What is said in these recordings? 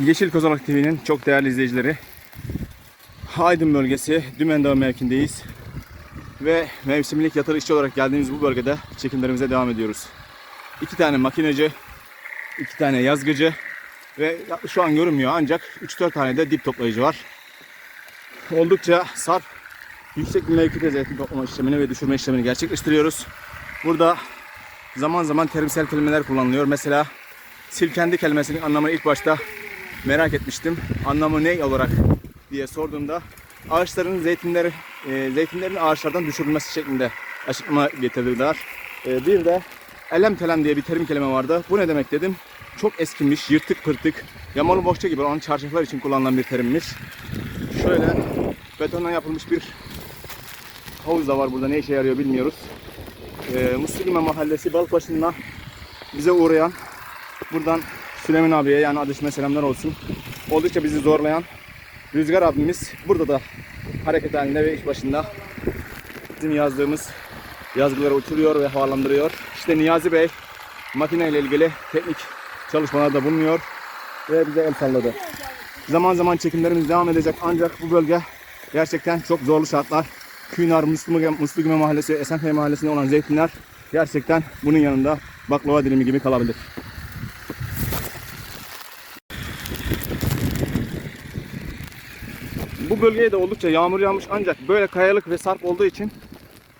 Yeşil Kozalak TV'nin çok değerli izleyicileri. Aydın bölgesi Dümen Dağı mevkindeyiz. Ve mevsimlik yatır işçi olarak geldiğimiz bu bölgede çekimlerimize devam ediyoruz. İki tane makineci, iki tane yazgıcı ve şu an görünmüyor ancak 3-4 tane de dip toplayıcı var. Oldukça sarp, yüksek bir mevkide zeytin toplama işlemini ve düşürme işlemini gerçekleştiriyoruz. Burada zaman zaman terimsel kelimeler kullanılıyor. Mesela silkendi kelimesinin anlamını ilk başta merak etmiştim. Anlamı ne olarak diye sorduğumda ağaçların zeytinleri e, zeytinlerin ağaçlardan düşürülmesi şeklinde açıklama getirdiler. E, bir de elem telem diye bir terim kelime vardı. Bu ne demek dedim. Çok eskimiş, yırtık pırtık, yamalı bohça gibi olan çarşaflar için kullanılan bir terimmiş. Şöyle betondan yapılmış bir havuz da var burada. Ne işe yarıyor bilmiyoruz. E, Muslime Mahallesi Balıkbaşı'na bize uğrayan buradan Süleyman abiye yani adışma selamlar olsun. Oldukça bizi zorlayan Rüzgar abimiz burada da hareket halinde ve iş başında bizim yazdığımız yazgıları uçuruyor ve havalandırıyor. İşte Niyazi Bey makine ile ilgili teknik çalışmalarda bulunuyor ve bize el salladı. Zaman zaman çekimlerimiz devam edecek ancak bu bölge gerçekten çok zorlu şartlar. Künar, Muslüme Mahallesi, Esenköy Mahallesi'nde olan zeytinler gerçekten bunun yanında baklava dilimi gibi kalabilir. Bu bölgeye de oldukça yağmur yağmış ancak böyle kayalık ve sarp olduğu için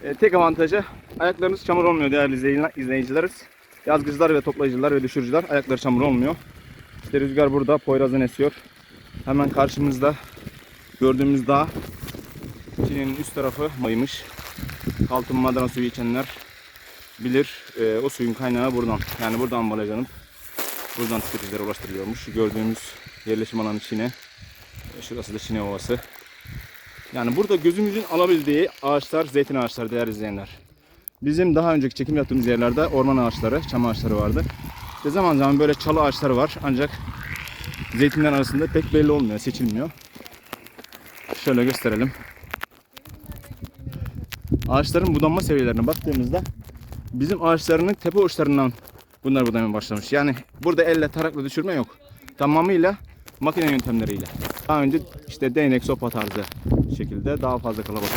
e, tek avantajı ayaklarınız çamur olmuyor değerli izleyicilerimiz. Yazgıcılar ve toplayıcılar ve düşürücüler ayakları çamur olmuyor. İşte rüzgar burada Poyraz'ın esiyor. Hemen karşımızda gördüğümüz dağ Çin'in üst tarafı maymış. Kaltın madara suyu içenler bilir. E, o suyun kaynağı buradan. Yani buradan balacanıp buradan tüketicilere ulaştırılıyormuş. Gördüğümüz yerleşim alanı Çin'e. Şurası da Şine Ovası. Yani burada gözümüzün alabildiği ağaçlar, zeytin ağaçları değerli izleyenler. Bizim daha önceki çekim yaptığımız yerlerde orman ağaçları, çam ağaçları vardı. İşte zaman zaman böyle çalı ağaçları var ancak zeytinler arasında pek belli olmuyor, seçilmiyor. Şöyle gösterelim. Ağaçların budanma seviyelerine baktığımızda bizim ağaçlarının tepe uçlarından bunlar budamaya başlamış. Yani burada elle tarakla düşürme yok. Tamamıyla makine yöntemleriyle. Daha önce işte değnek sopa tarzı şekilde daha fazla kalabalık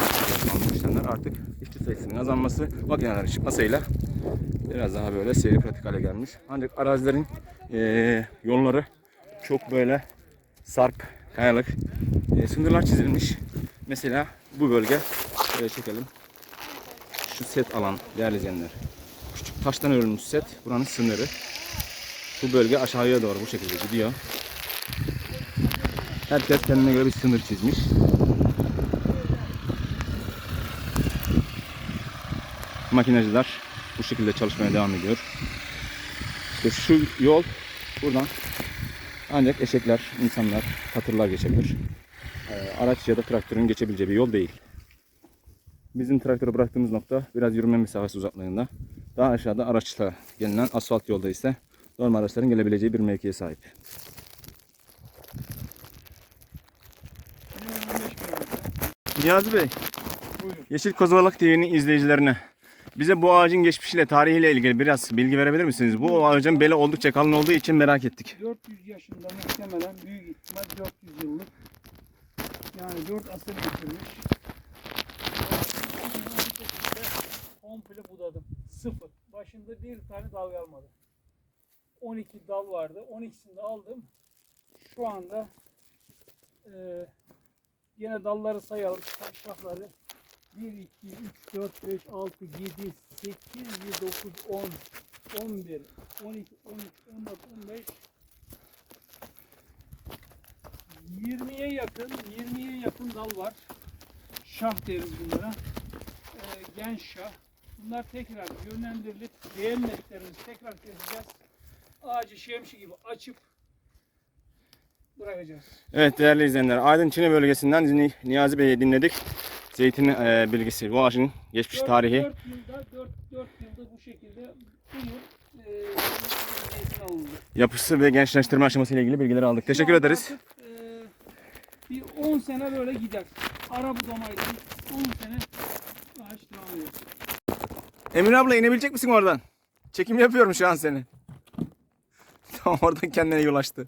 işlemler artık işçi sayısının azalması makinelerin çıkmasıyla biraz daha böyle seri pratik hale gelmiş. Ancak arazilerin eee, yolları çok böyle sarp, kayalık eee, sınırlar çizilmiş. Mesela bu bölge şöyle çekelim. Şu set alan değerli izleyenler. Küçük taştan örülmüş set buranın sınırı. Bu bölge aşağıya doğru bu şekilde gidiyor. Herkes kendine göre bir sınır çizmiş. Makineciler bu şekilde çalışmaya devam ediyor. İşte şu yol buradan ancak eşekler, insanlar, katırlar geçebilir. Ee, Araç ya da traktörün geçebileceği bir yol değil. Bizim traktörü bıraktığımız nokta biraz yürüme mesafesi uzaklığında. Daha aşağıda araçla gelinen asfalt yolda ise normal araçların gelebileceği bir mevkiye sahip. Niyazi Bey, Yeşil Kozalak TV'nin izleyicilerine bize bu ağacın geçmişiyle, tarihiyle ilgili biraz bilgi verebilir misiniz? Bu ağacın beli oldukça kalın olduğu için merak ettik. 400 yaşında muhtemelen büyük ihtimal 400 yıllık. Yani 4 asır geçirmiş. Komple budadım. Sıfır. Başında bir tane dal kalmadı. 12 dal vardı. 12'sini de aldım. Şu anda e, yine dalları sayalım. Şafları 1, 2, 3, 4, 5, 6, 7, 8, 9, 10, 11, 12, 13, 14, 15, 20'ye yakın, 20'ye yakın dal var. Şah deriz bunlara. Ee, genç şah. Bunlar tekrar yönlendirilip beğenmediklerimizi tekrar keseceğiz. Ağacı şemsi gibi açıp bırakacağız. Evet değerli izleyenler, Aydın Çine bölgesinden Ni- Niyazi Bey'i dinledik. Zeytin e, bilgisi, bu ağacın geçmiş Dört- tarihi. 4 yılda 4, 4 yılda bu şekilde bu yıl e, zeytin alındı. yapısı ve gençleştirme aşaması ile ilgili bilgileri aldık. Teşekkür Şu an ederiz. artık, e, bir 10 sene böyle gider. Ara budamayla 10 sene ağaç devam ediyor. Emir abla inebilecek misin oradan? Çekim yapıyorum şu an seni. Tamam oradan kendine yol açtı.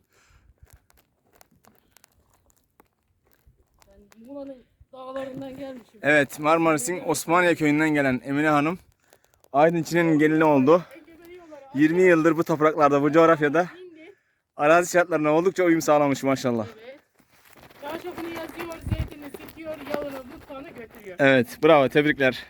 Muğla'nın dağlarından gelmişim. Evet Marmaris'in Osmaniye köyünden gelen Emine Hanım Aydın Çin'in gelini oldu. Egebeliyorlar. 20 yıldır bu topraklarda, bu coğrafyada arazi şartlarına oldukça uyum sağlamış maşallah. Evet. Çarşafını yazıyor, zeytini sekiyor, yağını, mutfağını götürüyor. Evet bravo tebrikler.